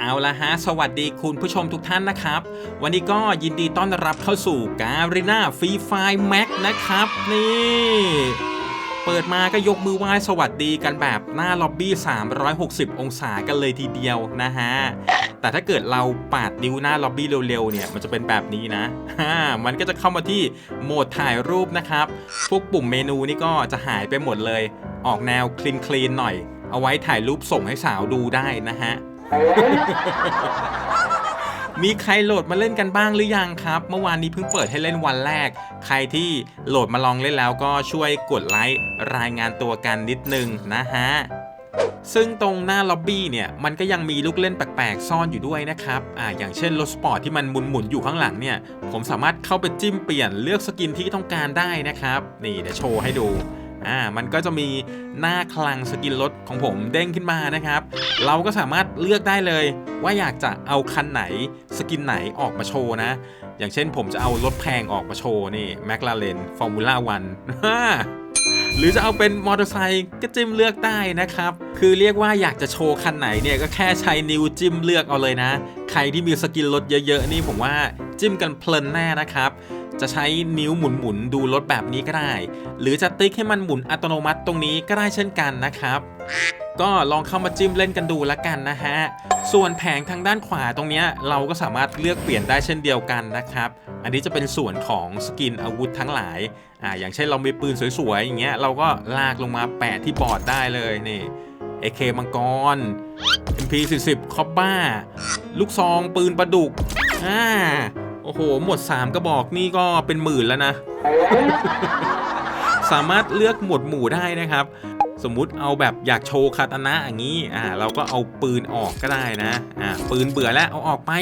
เอาละฮะ สวัสดีคุณผู้ชมทุกท่านนะครับ วันนี้ก็ยินดีต้อนรับเข้าสู่การีนาฟรีไฟแม็กนะครับ นี่ เปิดมาก็ยกมือไหว้สวัสดีกันแบบหน้าล็อบบี้ 360 องศากันเลยทีเดียวนะฮะ แต่ถ้าเกิดเราปาดนิ้วหน้าล็อบบี้เร็วๆ เนี่ย มันจะเป็นแบบนี้นะฮ่ามันก็จะเข้ามาที่โหมดถ่ายรูปนะครับ พวกปุ่มเมนูนี่ก็จะหายไปหมดเลย ออกแนวคลีนคลีนๆหน่อย เอาไว้ถ่ายรูปส่งให้สาวดูได้นะฮะ มีใครโหลดมาเล่นกันบ้างหรือยังครับ เมื่อวานนี้เพิ่งเปิดให้เล่นวันแรก ใครที่โหลดมาลองเล่นแล้วก็ช่วยกดไลค์รายงานตัวกันนิดนึงนะฮะซึ่งตรงหน้าล็อบบี้เนี่ยมันก็ยังมีลูกเล่นแปลกๆ ซ่อนอยู่ด้วยนะครับอ่าอย่างเช่นรถสปอร์ตที่มันหมุนๆอยู่ข้างหลังเนี่ย ผมสามารถเข้าไปจิ้มเปลี่ยนเลือกสกินที่ต้องการได้นะครับ นี่เดี๋ยวโชว์ให้ดู อ่ามันก็จะมีหน้าคลังสกินรถของผมเด้งขึ้นมานะครับ เราก็สามารถเลือกได้เลย ว่าอยากจะเอาคันไหนสกินไหนออกมาโชว์นะ อย่างเช่นผมจะเอารถแพงออกมาโชว์นี่แมคลาเรนฟอร์มูล่าวันหรือจะเอาเป็นมอเตอร์ไซค์ก็จิ้มเลือกได้นะครับ คือเรียกว่าอยากจะโชว์คันไหนเนี่ยก็แค่ใช้นิ้วจิ้มเลือกเอาเลยนะ ใครที่มีสกินรถเยอะๆ นี่ผมว่าจิ้มกันเพลินแน่นะครับ จะใช้นิ้วหมุนๆดูรถแบบนี้ก็ได้ หรือจะติ๊กให้มันหมุนอัตโนมัติตรงนี้ก็ได้เช่นกันนะครับ ก็ลองเข้ามาจิ้มเล่นกันดูละกันนะฮะ ส่วนแผงทางด้านขวาตรงนี้เราก็สามารถเลือกเปลี่ยนได้เช่นเดียวกันนะครับ อันนี้จะเป็นส่วนของสกินอาวุธทั้งหลาย อ่า อย่างเช่นเรามีปืนสวยๆอย่างเงี้ยเราก็ลากลงมาแปะที่บอร์ดได้เลยนี่ AK มังกร MP40 คอบบ้า ลูกซองปืนประดุกอ่า อ้โห หมด3 กระบอกนี่ก็เป็นหมื่นแล้วนะ สามารถเลือกหมวดหมู่ได้นะครับ สมมุติเอาแบบอยากโชว์คาตานะอย่างนี้ อ่า เราก็เอาปืนออกก็ได้นะ อ่า ปืนเบื่อแล้วเอาออกไป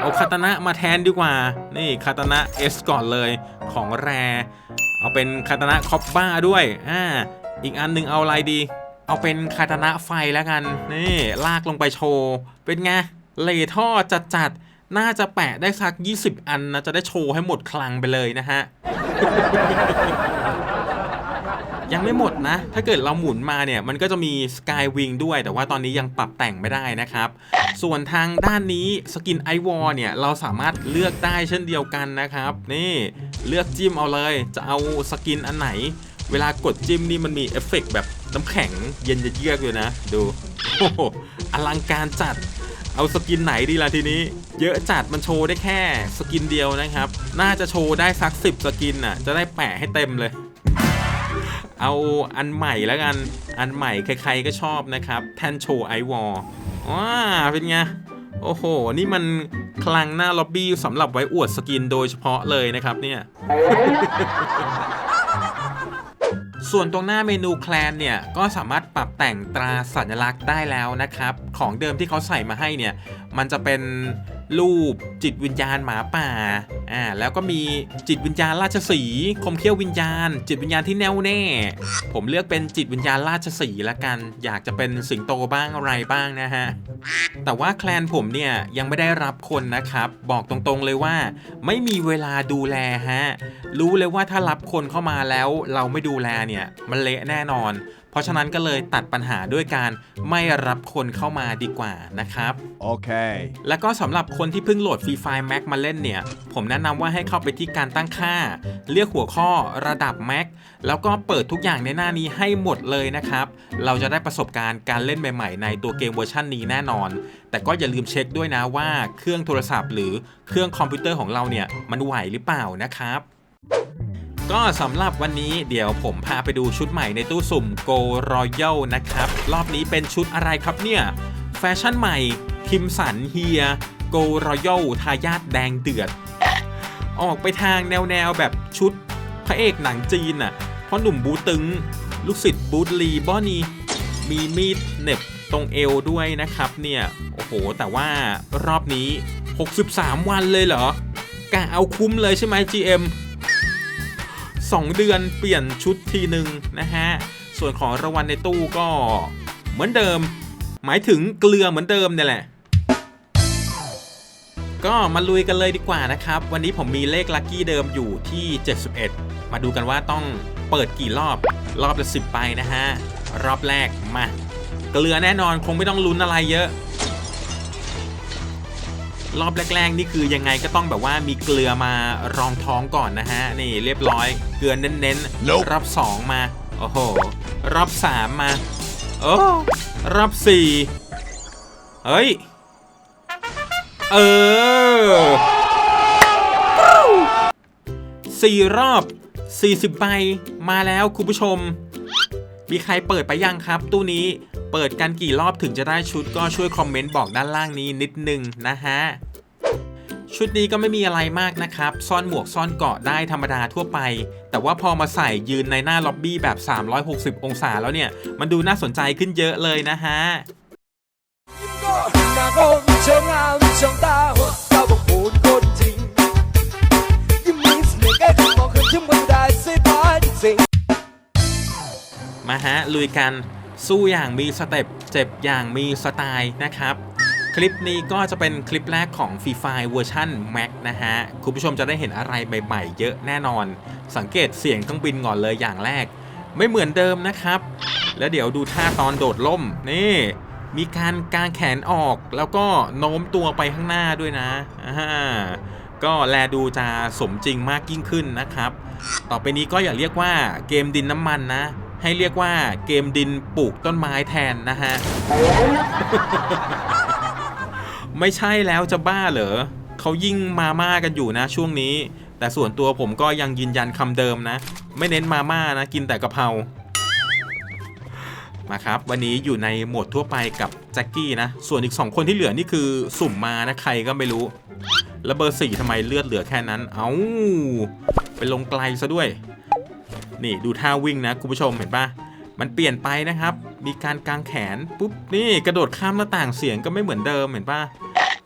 เอาคาตานะมาแทนดีกว่า นี่คาตานะเอสก่อนเลยของแร เอาเป็นคาตานะคอปบ้าด้วย อ่า อีกอันหนึงเอาอะไรดี เอาเป็นคาตานะไฟแล้วกัน นี่ลากลงไปโชว์ เป็นไง เลท่อจัดจัดๆ น่าจะแปะได้สัก 20 อันนะจะได้โชว์ให้หมดคลังไปเลยนะฮะ ยังไม่หมดนะ ถ้าเกิดเราหมุนมาเนี่ย มันก็จะมี Sky Wing ด้วย แต่ว่าตอนนี้ยังปรับแต่งไม่ได้นะครับ ส่วนทางด้านนี้สกินไอวอลเนี่ย เราสามารถเลือกได้เช่นเดียวกันนะครับ นี่เลือกจิ้มเอาเลย จะเอาสกินอันไหน เวลากดจิ้มนี่มันมีเอฟเฟกต์แบบน้ำแข็งเย็นเยือกเลยนะ ดูโอ้โหอลังการจัด เอาสกินไหนดีล่ะทีนี้ เยอะจัดมันโชว์ได้แค่สกินเดียวนะครับ น่าจะโชว์ได้สักสิบสกินอะ จะได้แปะให้เต็มเลย เอาอันใหม่แล้วกัน อันใหม่ใครๆก็ชอบนะครับ แทนโชว์ไอวอลว้าเป็นไง โอ้โห นี่มันคลังหน้าล็อบบี้สำหรับไว้อวดสกินโดยเฉพาะเลยนะครับเนี่ย ส่วนตรงหน้าเมนูแคลนเนี่ยก็สามารถปรับแต่งตราสัญลักษณ์ได้แล้วนะครับ ของเดิมที่เขาใส่มาให้เนี่ยมันจะเป็น รูปจิตวิญญาณหมาป่าอ่าแล้วก็มีจิตวิญญาณราชสีห์คมเขี้ยววิญญาณ จิตวิญญาณที่แน่วแน่ ผมเลือกเป็นจิตวิญญาณราชสีห์ละกัน อยากจะเป็นสิงโตบ้างอะไรบ้างนะฮะแต่ว่าแคลนผมเนี่ยยังไม่ได้รับคนนะครับ บอกตรงๆเลยว่า ไม่มีเวลาดูแลฮะรู้เลยว่าถ้ารับคนเข้ามาแล้วเราไม่ดูแลเนี่ยมันเละแน่นอนเพราะฉะนั้นก็เลยตัดปัญหาด้วยการไม่รับคนเข้ามาดีกว่านะครับ Okay. แล้วก็สำหรับคนที่เพิ่งโหลด Free Fire Max มาเล่นเนี่ย ผมแนะนำว่าให้เข้าไปที่การตั้งค่า เลือกหัวข้อระดับ Max แล้วก็เปิดทุกอย่างในหน้านี้ให้หมดเลยนะครับ เราจะได้ประสบการณ์การเล่นใหม่ๆ ในตัวเกมเวอร์ชันนี้แน่นอน แต่ก็อย่าลืมเช็คด้วยนะว่าเครื่องโทรศัพท์ หรือเครื่องคอมพิวเตอร์ของเราเนี่ยมันไหวหรือเปล่านะครับ ก็สำหรับวันนี้เดี๋ยวผมพาไปดูชุดใหม่ในตู้สุ่ม Go Royal นะครับ รอบนี้เป็นชุดอะไรครับเนี่ย แฟชั่นใหม่ คิมสันเฮีย Go Royal ทายาทแดงเดือด ออกไปทางแนวๆแบบชุดพระเอกหนังจีนน่ะเพราะหนุ่มบูตึง ลูกศิษย์บูธลีบอนีมีมีดเน็บตรงเอวด้วยนะครับเนี่ยโอ้โห แต่ว่ารอบนี้ 63 วันเลยเหรอกะเอาคุ้มเลยใช่ไหม GM 2 เดือนเปลี่ยนชุดทีหนึ่งนะฮะ ส่วนของรางวัลในตู้ก็เหมือนเดิม หมายถึงเกลือเหมือนเดิมเนี่ยแหละ ก็มาลุยกันเลยดีกว่านะครับ วันนี้ผมมีเลขลัคกี้เดิมอยู่ที่ 71 มาดูกันว่าต้องเปิดกี่รอบรอบละ10 ไปนะฮะ รอบแรกมา เกลือแน่นอนคงไม่ต้องลุ้นอะไรเยอะ รอบแรกๆ นี่คือยังไงก็ต้องแบบว่ามีเกลือมารองท้องก่อนนะฮะ นี่เรียบร้อย เกลือเน้น Nope ๆรอบ 2 มา โอ้โห รอบ 3 มาโอ้รอบ 4 เฮ้ย เออสี่รอบ 40 ใบ มาแล้วคุณผู้ชม มีใครเปิดไปยังครับ ตู้นี้เปิดกันกี่รอบถึงจะได้ชุดก็ช่วยคอมเมนต์บอกด้านล่างนี้นิดนึงนะฮะ ชุดนี้ก็ไม่มีอะไรมากนะครับ ซ่อนหมวกซ่อนเกาะได้ธรรมดาทั่วไป แต่ว่าพอมาใส่ยืนในหน้าล็อบบี้แบบ 360 องศาแล้วเนี่ย มันดูน่าสนใจขึ้นเยอะเลยนะฮะมาฮะลุยกันสู้อย่างมีสเต็ปเจ็บอย่างมีสไตล์นะครับ ลิปนี้ก็จะเป็นคลิปแรกของ f ี e ไเวอร์ชัน Mac นะฮะ คุณผู้ชมจะได้เห็นอะไรใหม่ๆ เยอะแน่นอน สังเกตเสียงเครื่องบินก่อนเลยอย่างแรก ไม่เหมือนเดิมนะครับ แล้วเดี๋ยวดูท่าตอนโดดล่ม นี่ มีการกางแขนออกแล้วก็โน้มตัวไปข้างหน้าด้วยนะก็แลดูจะสมจริงมากยิ่งขึ้นนะครับ ต่อไปนี้ก็อย่าเรียกว่าเกมดินน้ำมันนะ ให้เรียกว่าเกมดินปลูกต้นไม้แทนนะฮะ ไม่ใช่แล้วจะบ้าเหรอเขายิ่งมาม่ากันอยู่นะช่วงนี้ แต่ส่วนตัวผมก็ยังยืนยันคำเดิมนะ ไม่เน้นมาม่านะ กินแต่กะเพรามาครับ วันนี้อยู่ในโหมดทั่วไปกับแจ็คกี้นะ ส่วนอีก 2 คนที่เหลือนี่คือสุ่มมานะใครก็ไม่รู้ แล้วเบอร์สี่ทำไมเลือดเหลือแค่นั้น เอา้าไปลงไกลซะด้วย นี่ดูท่าวิ่งนะ คุณผู้ชมเห็นปะมันเปลี่ยนไปนะครับ มีการกางแขนปุ๊บนี่กระโดดข้ามหน้าต่างเสียงก็ไม่เหมือนเดิมเห็นปะ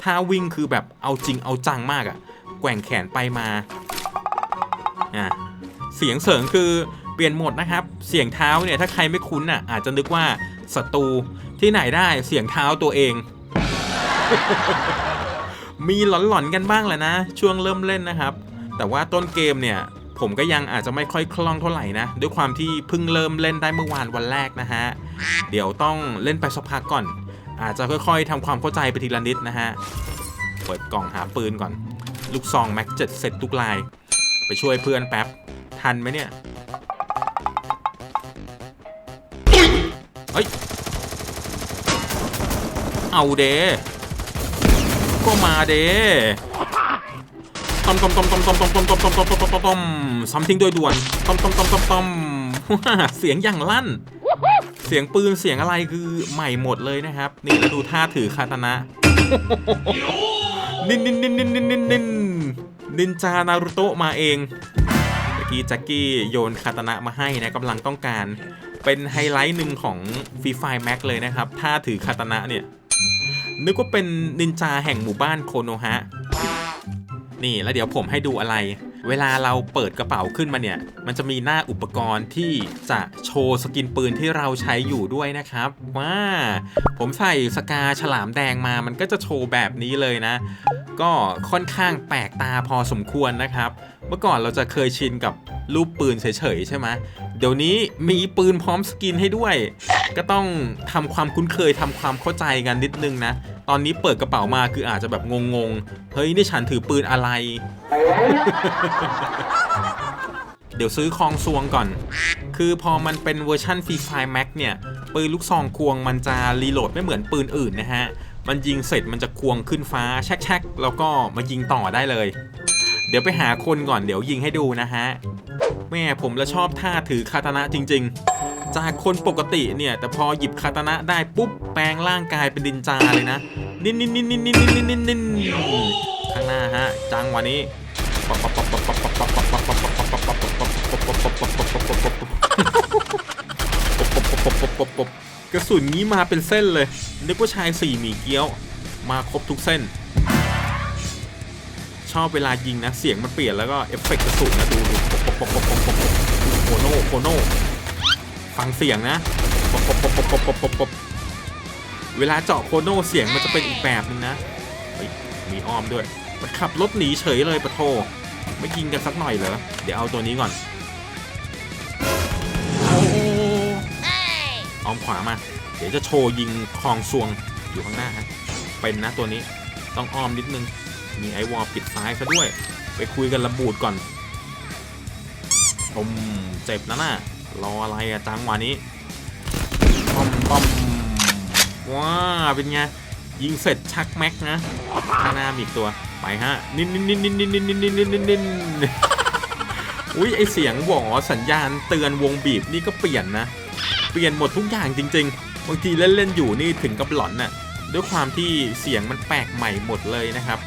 ท่าวิ่งคือแบบเอาจริงเอาจังมากอะแกว่งแขนไปมาอะเสียงเสริงคือเปลี่ยนโหมดนะครับ เสียงเท้าเนี่ยถ้าใครไม่คุ้นอะอาจจะนึกว่าศัตรูที่ไหนได้เสียงเท้าตัวเอง มีหลอนๆกันบ้างแหละนะ ช่วงเริ่มเล่นนะครับ แต่ว่าต้นเกมเนี่ย ผมก็ยังอาจจะไม่ค่อยคล่องเท่าไหร่นะ ด้วยความที่เพิ่งเริ่มเล่นได้เมื่อวานวันแรกนะฮะ เดี๋ยวต้องเล่นไปสักพักก่อน อาจจะค่อยๆทำความเข้าใจไปทีละนิดนะฮะ เปิดกล่องหาปืนก่อน ลูกซองแม็กเจ็ดเสร็จทุกลาย ไปช่วยเพื่อนแป๊บ ทันไหมเนี่ย เฮ้ย เอาเดก็มาเดต้มต้มต้มต้มต้มต้มต้มต้มต้มต้มต้มต้มต้มต้มซ้ำทิ้งโดยด่วนต้มต้มต้มต้มต้มว้าเสียงอย่างลั่น เสียงปืนเสียงอะไรคือใหม่หมดเลยนะครับ นี่แล้วดูท่าถือคาตานะนินนินนินนินนินนินนินนินจานารุโตะมาเองเมื่อกี้แจ็คกี้โยนคาตานะมาให้นะกำลังต้องการเป็นไฮไลท์หนึ่งของฟรีไฟแม็กเลยนะครับถ้าถือคาตานะเนี่ยนึกว่าเป็นนินจาแห่งหมู่บ้านโคโนฮะ นี่แล้วเดี๋ยวผมให้ดูอะไร เวลาเราเปิดกระเป๋าขึ้นมาเนี่ย มันจะมีหน้าอุปกรณ์ที่จะโชว์สกินปืนที่เราใช้อยู่ด้วยนะครับว่าผมใส่สกาฉลามแดงมา มันก็จะโชว์แบบนี้เลยนะ ก็ค่อนข้างแปลกตาพอสมควรนะครับ เมื่อก่อนเราจะเคยชินกับรูปปืนเฉยๆใช่ไหมเดี๋ยวนี้มีปืนพร้อมสกินให้ด้วย ก็ต้องทำความคุ้นเคยทำความเข้าใจกันนิดนึงนะ ตอนนี้เปิดกระเป๋ามาคืออาจจะแบบงงๆ เฮ้ยนี่ฉันถือปืนอะไร เดี๋ยวซื้อคองซวงก่อน คือพอมันเป็นเวอร์ชันฟรีไฟแม็กเนี่ย ปืนลูกซองควงมันจะรีโหลดไม่เหมือนปืนอื่นนะฮะมันยิงเสร็จมันจะควงขึ้นฟ้าแชกๆแล้วก็มายิงต่อได้เลย เดี๋ยวไปหาคนก่อนเดี๋ยวยิงให้ดูนะฮะ แม่ผมละชอบท่าถือคาตานะจริง ๆ จากคนปกติเนี่ย แต่พอหยิบคาตานะได้ปุ๊บแปลงร่างกายเป็นดินจาเลยนะนินนินนินนินนินนินนินนินข้างหน้าฮะ จังวันนี้กระสุนนี้มาเป็นเส้นเลยนึกว่าชายสี่หมีเกี้ยว มาครบทุกเส้น ชอบเวลายิงนะ เสียงมันเปลี่ยนแล้วก็เอฟเฟกต์กระสุนนะดูดูโคโนโคโนฟังเสียงนะเวลาเจาะโคโนเสียงมันจะเป็นอีกแบบนึงนะมีอ้อมด้วยมันขับรถหนีเฉยเลยปะโทไม่ยิงกันสักหน่อยเหรอ เดี๋ยวเอาตัวนี้ก่อนอ้อ้อมขวามา เดี๋ยวจะโชว์ยิงคลองซวงอยู่ข้างหน้าฮะเป็นนะตัวนี้ต้องอ้อมนิดนึง มีไอวอลปิดซ้ายซะด้วย ไปคุยกันระบูดก่อนผมเจ็บนะน่ะรออะไรอะจังหวะนี้ปอมปอมว้าเป็นไงยิงเสร็จชักแม็กนะข้างหน้ามีอีกตัวไปฮะนินนินนินนินนินนินนินนินนินนินอุ้ยไอเสียงหวอสัญญาณเตือนวงบีบนี่ก็เปลี่ยนนะ เปลี่ยนหมดทุกอย่างจริง ๆบางทีเล่นๆอยู่นี่ถึงกับหลอนน่ะด้วยความที่เสียงมันแปลกใหม่หมดเลยนะครับ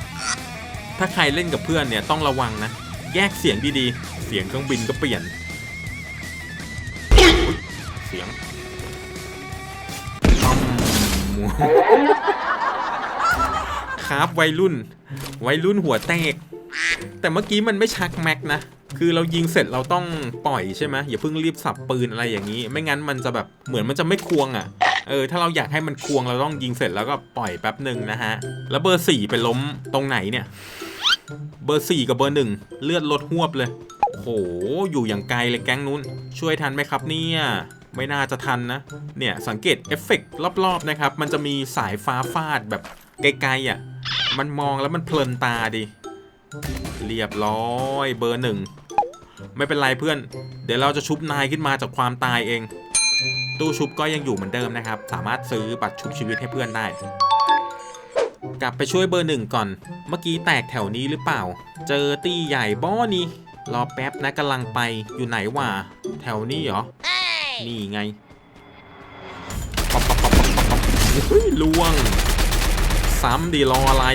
ถ้าใครเล่นกับเพื่อนเนี่ยต้องระวังนะ แยกเสียงดีๆ เสียงเครื่องบินก็เปลี่ยน เสียงปั๊มครับวัยรุ่น วัยรุ่นหัวแตก แต่เมื่อกี้มันไม่ชักแม็กนะ คือเรายิงเสร็จเราต้องปล่อยใช่ไหมอย่าเพิ่งรีบสับปืนอะไรอย่างนี้ ไม่งั้นมันจะแบบเหมือนมันจะไม่ควงอะ่ะ เออ ถ้าเราอยากให้มันควงเราต้องยิงเสร็จแล้วก็ปล่อยแป๊บหนึ่งนะฮะ แล้วเบอร์สี่ไปล้มตรงไหนเนี่ย เบอร์สี่กับเบอร์หนึ่งเลือดลดหวบเลย โห อยู่อย่างไกลเลยแก๊งนู้น ช่วยทันไหมครับเนี่ย ไม่น่าจะทันนะ เนี่ย สังเกตเอฟเฟกรอบๆนะครับ มันจะมีสายฟ้าฟาดแบบไกลๆอะ มันมองแล้วมันเพลินตาดี เรียบร้อยเบอร์หนึ่งไม่เป็นไรเพื่อน เดี๋ยวเราจะชุบนายขึ้นมาจากความตายเอง ตู้ชุบก็ยังอยู่เหมือนเดิมนะครับ สามารถซื้อบัตรชุบชีวิตให้เพื่อนได้ กลับไปช่วยเบอร์หนึ่งก่อน เมื่อกี้แตกแถวนี้หรือเปล่า เจอตี้ใหญ่บ้อนี่รอแป๊บนะกำลังไปอยู่ไหนวะแถวนี้เหรอ นี่ไงปั๊บปั๊บปั๊บปั๊บปั๊บปั๊บเฮ้ยล่วง ซ้ำดีรออะไร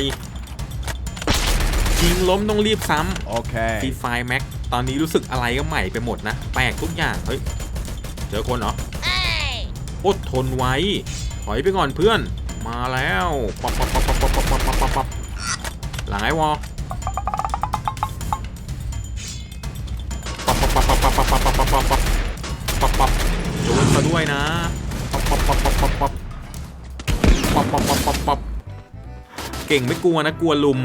ยิงล้มต้องรีบซ้ำ Okay. ฟรีไฟแม็กตอนนี้รู้สึกอะไรก็ใหม่ไปหมดนะ แปลกทุกอย่าง เฮ้ย เจอคนเหรออดทนไว้ ถอยไปก่อนเพื่อน มาแล้วปับปับปับ ปับปับปับปับปับปับปับหลังไอ้วอปับปับปับปับปับปับปับปับปับปับปับปับโดนซะด้วยนะปับปับปับปับปับปับปับปับปับปับปับเก่งไม่กลัวนะกลัวลุม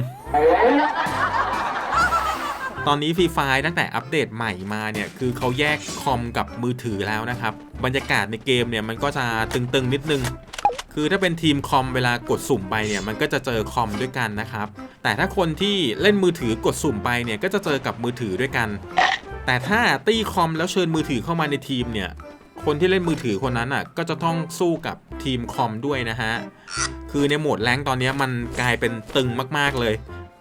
ตอนนี้ฟรีไฟตั้งแต่อัปเดตใหม่มาเนี่ยคือเขาแยกคอมกับมือถือแล้วนะครับ บรรยากาศในเกมเนี่ยมันก็จะตึงๆนิดนึง คือถ้าเป็นทีมคอมเวลากดสุ่มไปเนี่ยมันก็จะเจอคอมด้วยกันนะครับ แต่ถ้าคนที่เล่นมือถือกดสุ่มไปเนี่ยก็จะเจอกับมือถือด้วยกัน แต่ถ้าตีคอมแล้วเชิญมือถือเข้ามาในทีมเนี่ยคนที่เล่นมือถือคนนั้นอะก็จะต้องสู้กับทีมคอมด้วยนะฮะ คือในโหมดแรงตอนนี้มันกลายเป็นตึงมากๆเลย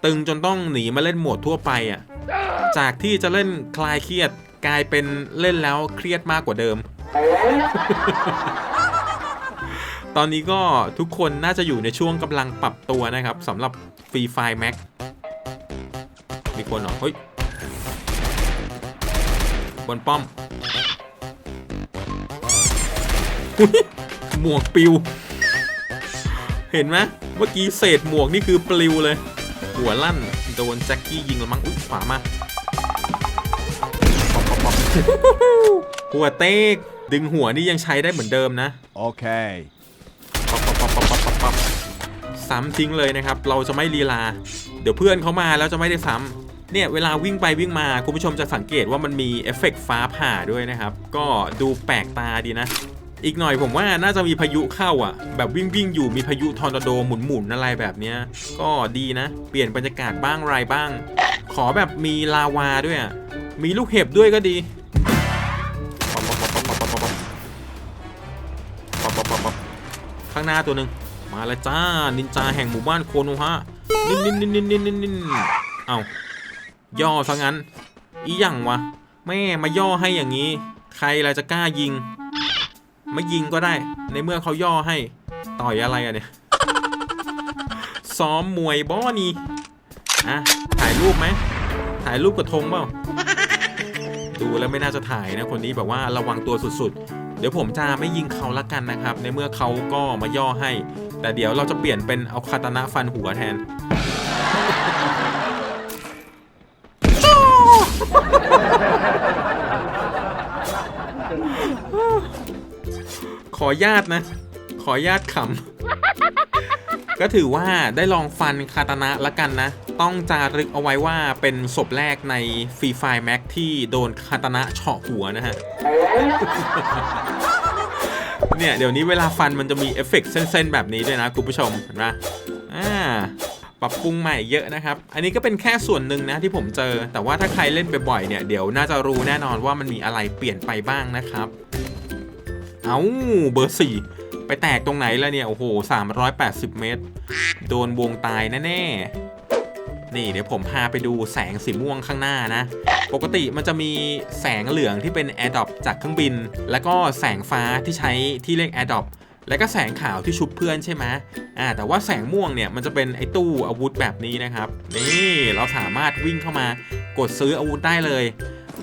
ตึงจนต้องหนีมาเล่นโหมดทั่วไปอะ จากที่จะเล่นคลายเครียดกลายเป็นเล่นแล้วเครียดมากกว่าเดิม ตอนนี้ก็ทุกคนน่าจะอยู่ในช่วงกำลังปรับตัวนะครับสำหรับฟรีไฟแม็กมีคนเหรอเฮ้ยบนป้อมหมวกปิว เห็นไหมเมื่อกี้เศษหมวกนี่คือปลิวเลย หัวลั่นโดนแจ็คกี้ยิงแล้วมั้งอุ้ยขวามาปอปป๊อปป๊อปหัวเต๊กดึงหัวนี่ยังใช้ได้เหมือนเดิมนะ Okay. ป๊อป ซ้ำาทิ้งเลยนะครับเราจะไม่ลีลา เดี๋ยวเพื่อนเขามาแล้วจะไม่ได้ซ้ำเนี่ยเวลาวิ่งไปวิ่งมาคุณผู้ชมจะสังเกตว่ามันมีเอฟเฟกฟ้าผ่าด้วยนะครับ ก็ดูแปลกตาดีนะ อีกหน่อยผมว่าน่าจะมีพายุเข้าอะ แบบวิ่งวิ่งอยู่มีพายุทอร์นาโดหมุนหมุนอะไรแบบนี้ก็ดีนะ เปลี่ยนบรรยากาศบ้างไรบ้าง ขอแบบมีลาวาด้วยมีลูกเห็บด้วยก็ดีข้างหน้าตัวหนึ่ง มาแล้วจ้า นินจาแห่งหมู่บ้านโคโนฮะนินนินนินนินนินนินนินเอาย่อซะงั้น อีหยังวะ แม่มาย่อให้อย่างนี้ ใครอะไรจะกล้ายิง ไม่ยิงก็ได้ ในเมื่อเขาย่อให้ ต่อยอะไรอะเนี่ย ซ้อมมวยบ้อนี่อะ ถ่ายรูปไหม ถ่ายรูปกับธงเปล่า ดูแล้วไม่น่าจะถ่ายนะ คนนี้แบบว่าระวังตัวสุดๆ เดี๋ยวผมจะไม่ยิงเขาละกันนะครับ ในเมื่อเขาก็มาย่อให้ แต่เดี๋ยวเราจะเปลี่ยนเป็นเอาคาตานะฟันหัวแทน ขอญาตนะ ขอญาตขำ ก็ถือว่าได้ลองฟันคาตานะละกันนะ ต้องจารึกเอาไว้ว่าเป็นศพแรกในฟรีไฟแม็กที่โดนคาตานะเฉาะหัวนะฮะ เนี่ยเดี๋ยวนี้เวลาฟันมันจะมีเอฟเฟกต์เส้นๆแบบนี้ด้วยนะคุณผู้ชมเห็นปะอ่าปรับปรุงใหม่เยอะนะครับ อันนี้ก็เป็นแค่ส่วนหนึ่งนะที่ผมเจอ แต่ว่าถ้าใครเล่นบ่อยๆเนี่ยเดี๋ยวน่าจะรู้แน่นอนว่ามันมีอะไรเปลี่ยนไปบ้างนะครับ เอาเบอร์สี่ไปแตกตรงไหนแล้วเนี่ย โอ้โห 380 เมตร โดนวงตายแน่ๆ นี่เดี๋ยวผมพาไปดูแสงสีม่วงข้างหน้านะ ปกติมันจะมีแสงเหลืองที่เป็น a i r d r o p จากเครื่องบิน แล้วก็แสงฟ้าที่ใช้ที่เรียก a i r d r o p แล้วก็แสงขาวที่ชุบเพื่อนใช่ไหมอ่า แต่ว่าแสงม่วงเนี่ยมันจะเป็นไอ้ตู้อาวุธแบบนี้นะครับ นี่เราสามารถวิ่งเข้ามากดซื้ออาวุธได้เลย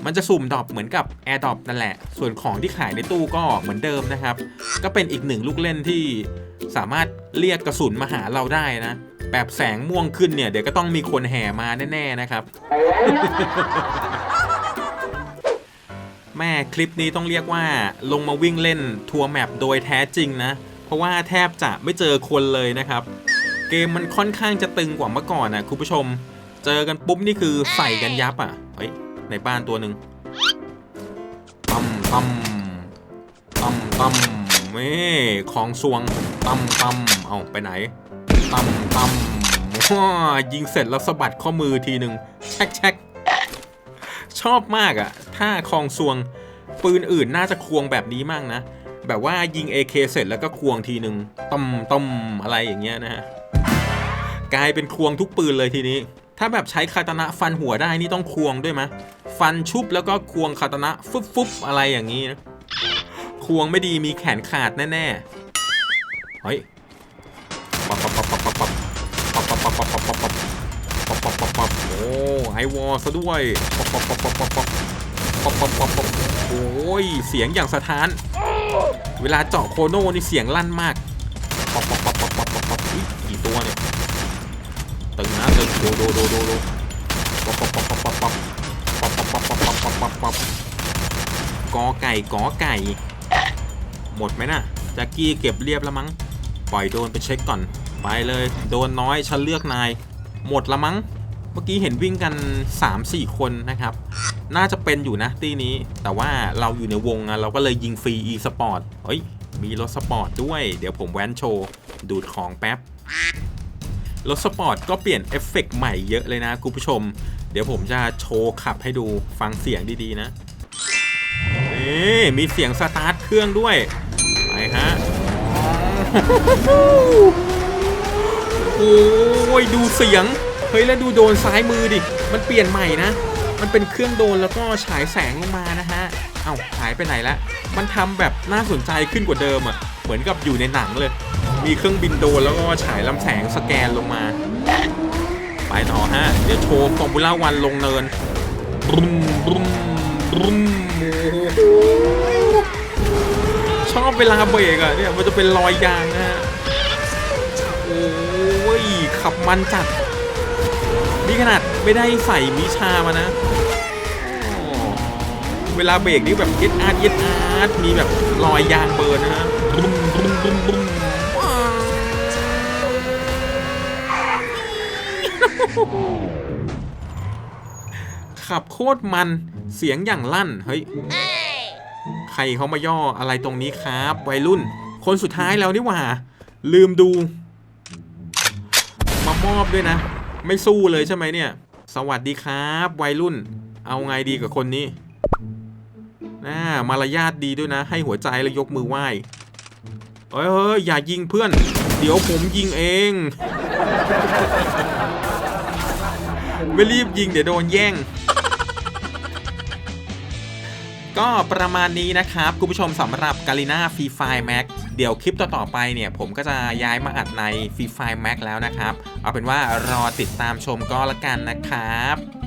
มันจะสุ่มดรอปเหมือนกับ Air d r o p นั่นแหละ ส่วนของที่ขายในตู้ก็เหมือนเดิมนะครับ ก็เป็นอีกหนึ่งลูกเล่นที่สามารถเรียกกระสุนมาหาเราได้นะ แบบแสงม่วงขึ้นเนี่ย เดี๋ยวก็ต้องมีคนแห่มาแน่ๆนะครับ แม่คลิปนี้ต้องเรียกว่าลงมาวิ่งเล่นทัวร์แมปโดยแท้จริงนะ เพราะว่าแทบจะไม่เจอคนเลยนะครับ เกมมันค่อนข้างจะตึงกว่าเมื่อก่อนนะคุณผู้ชม เจอกันปุ๊บนี่คือใส่กันยับอะเฮ้ย ในบ้านตัวหนึ่งตั้มตั้มตั้มตั้มเม่ของสวงตั้มตั้มเอาไปไหนตั้มตั้มว้ายิงเสร็จแล้วสะบัดข้อมือทีหนึ่งแช็กแช็กชอบมากอะถ้าคองซวงปืนอื่นน่าจะควงแบบนี้มากนะ แบบว่ายิง AK เสร็จแล้วก็ควงทีหนึ่งต้มต้มอะไรอย่างเงี้ยนะฮะกลายเป็นควงทุกปืนเลยทีนี้ ถ้าแบบใช้คาตานะฟันหัวได้นี่ต้องควงด้วยมะ ฟันชุบแล้วก็ควงคาตานะฟุบฟุบอะไรอย่างนี้นะควงไม่ดีมีแขนขาดแน่ๆเฮ้ยปับปับปับปับปับปับปับปับปับปับปับปับปับปับปับปับโอ้ไอวอลซะด้วยปับปับปับปับปับปับปับปับปับปับโอ้ยเสียงอย่างสะท้าน เวลาเจาะโคโน่นี่เสียงลั่นมาก กอไก่กอไก่ หมดไหมน่ะจ็คกี้เก็บเรียบแล้วมั้ง ปล่อยโดนไปเช็คก่อน ไปเลย โดนน้อยฉันเลือกนาย หมดละมั้ง เมื่อกี้เห็นวิ่งกัน 3-4 คนนะครับ น่าจะเป็นอยู่นะตีนี้ แต่ว่าเราอยู่ในวงอะเราก็เลยยิงฟรี e สปอร์ตเฮ้ย มีรถสปอร์ตด้วย เดี๋ยวผมแว้นโชว์ ดูดของแป๊บ รถสปอร์ตก็เปลี่ยนเอฟเฟกต์ใหม่เยอะเลยนะคุณผู้ชม เดี๋ยวผมจะโชว์ขับให้ดู ฟังเสียงดีๆนะ นี่มีเสียงสตาร์ทเครื่องด้วย ไปฮะ โอ้ยดูเสียง เฮ้ยแล้วดูโดนซ้ายมือดิ มันเปลี่ยนใหม่นะ มันเป็นเครื่องโดนแล้วก็ฉายแสงลงมานะฮะ เอ้าหายไปไหนละมันทำแบบน่าสนใจขึ้นกว่าเดิมอะ เหมือนกับอยู่ในหนังเลย มีเครื่องบินโดนแล้วก็ฉายลำแสงสแกนลงมา ไปต่อฮะ เดี๋ยวโชว์ฟอร์มูล่าวันลงเนินรุมรุมรุม ชอบเวลาเบรกอะเนี่ยมันจะเป็นรอยยางนะฮะโอ้ยขับมันจัดนี่ขนาดไม่ได้ใส่มิชามานะเวลาเบรกนี่แบบเย็ดอาร์ตเย็ดอาร์ตมีแบบรอยยางเบิร์นนะฮะบรุมบรุมบรุมบรุมว้าวขับโคตรมัน เสียงอย่างลั่น เฮ้ย ใครเขามาย่ออะไรตรงนี้ครับ วัยรุ่น คนสุดท้ายแล้วนี่หว่า ลืมดู มามอบด้วยนะ ไม่สู้เลยใช่ไหมเนี่ย สวัสดีครับ วัยรุ่น เอาไงดีกับคนนี้น่ามารยาทดีด้วยนะ ให้หัวใจแล้วยกมือไหว้เอ้ยเฮ้ยอย่ายิงเพื่อน เดี๋ยวผมยิงเอง ไม่รีบยิงเดี๋ยวโดนแย่ง ก็ประมาณนี้นะครับ คุณผู้ชมสำหรับกาลิน่าฟรีไฟแม็กเดี๋ยวคลิปต่อ ๆ ไปเนี่ย ผมก็จะย้ายมาอัดในฟรีไฟแม็กแล้วนะครับ เอาเป็นว่ารอติดตามชมก็แล้วกันนะครับ